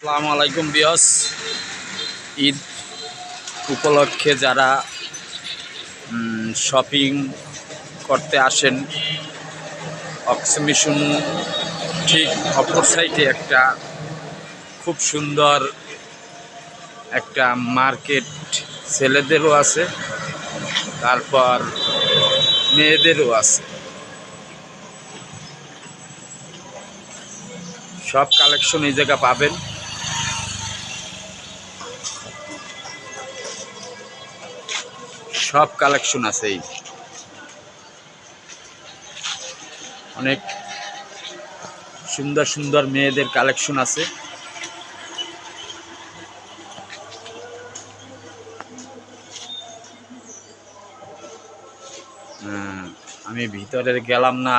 আসসালামু আলাইকুম বিয়স ঈদ উপলক্ষে যারা শপিং করতে আসেন, অক্সিমিশন ঠিক অপর সাইডে একটা খুব সুন্দর একটা মার্কেট ছেলেদেরও আছে, তারপর মেয়েদেরও আছে। সব কালেকশন এই জায়গা পাবেন। সব কালেকশন আছে অনেক সুন্দর সুন্দর মেয়েদের কালেকশন আছে। আমি ভিতরে গেলাম না,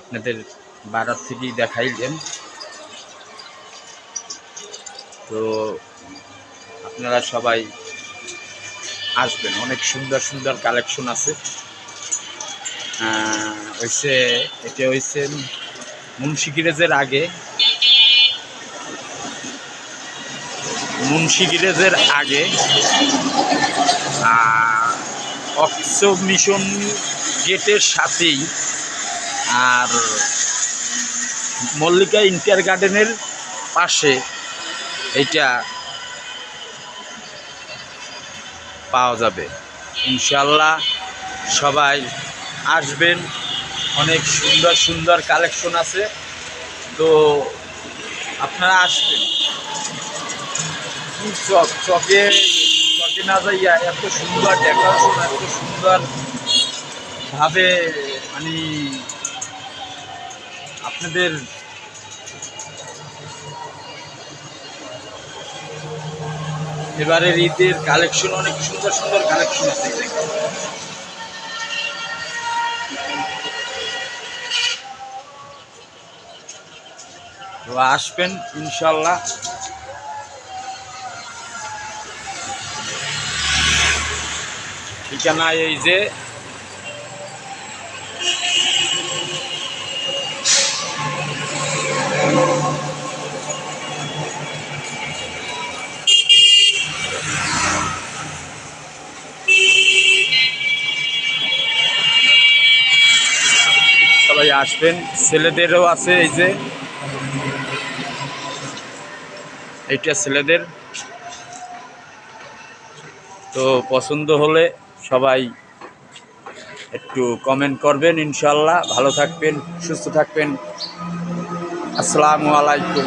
আপনাদের বাইরের থেকেই দেখাইলেন তো আপনারা সবাই আসবেন। অনেক সুন্দর সুন্দর কালেকশন আছে। হইছে, এটা হইছে মুন্সি গিরেজের আগে। মুন্সি গিরেজের আগে। অক্সো মিশন গেটের সাথেই। আর মল্লিকা ইন্টার গার্ডেনের পাশে এইটা পাওয়া যাবে। ইনশাল্লাহ সবাই আসবেন। অনেক সুন্দর সুন্দর কালেকশন আছে। তো আপনারা আসবেন। চক, চকে চকে না যাইয়া এত সুন্দর ডেকোরেশন এত সুন্দর ভাবে মানে আপনাদের এবারের ঈদের কালেকশন অনেক সুন্দর সুন্দর কালেকশন আছে। তো আসবেন ইনশাল্লাহ ঠিকানা এই যে সবাই আসবেন। ছেলেদেরও আছে এই যে। এইটা ছেলেদের। তো পছন্দ হলে সবাই একটু কমেন্ট করবেন ইনশাল্লাহ। ভালো থাকবেন, সুস্থ থাকবেন। আসসালামু আলাইকুম।